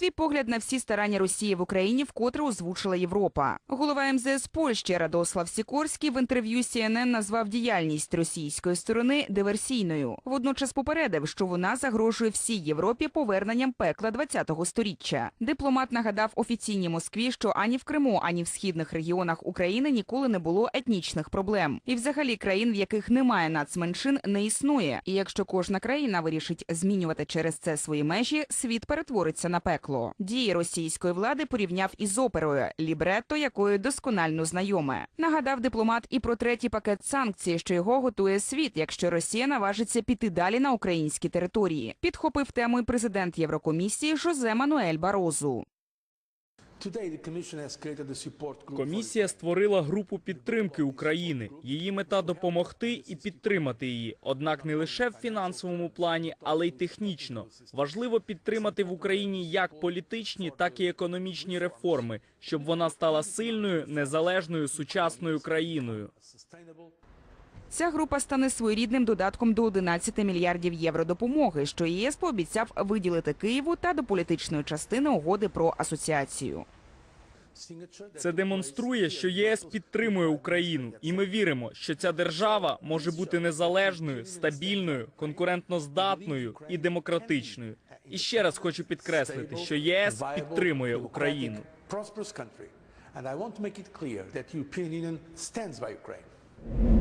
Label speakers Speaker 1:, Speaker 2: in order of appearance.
Speaker 1: Свій погляд на всі старання Росії в Україні вкотре озвучила Європа. Голова МЗС Польщі Радослав Сікорський в інтерв'ю CNN назвав діяльність російської сторони диверсійною. Водночас попередив, що вона загрожує всій Європі поверненням пекла 20-го сторіччя. Дипломат нагадав офіційній Москві, що ані в Криму, ані в східних регіонах України ніколи не було етнічних проблем. І взагалі країн, в яких немає нацменшин, не існує. І якщо кожна країна вирішить змінювати через це свої межі, світ перетвориться на пекло. Дії російської влади порівняв із оперою, лібретто якої досконально знайоме. Нагадав дипломат і про третій пакет санкцій, що його готує світ, якщо Росія наважиться піти далі на українські території. Підхопив тему і президент Єврокомісії Жозе Мануель Барозу.
Speaker 2: Комісія створила групу підтримки України. Її мета допомогти і підтримати її. Однак не лише в фінансовому плані, але й технічно. Важливо підтримати в Україні як політичні, так і економічні реформи, щоб вона стала сильною, незалежною сучасною країною.
Speaker 1: Ця група стане своєрідним додатком до 11 мільярдів євро допомоги, що ЄС пообіцяв виділити Києву та до політичної частини угоди про асоціацію.
Speaker 2: Це демонструє, що ЄС підтримує Україну, і ми віримо, що ця держава може бути незалежною, стабільною, конкурентноздатною і демократичною. І ще раз хочу підкреслити, що ЄС підтримує Україну.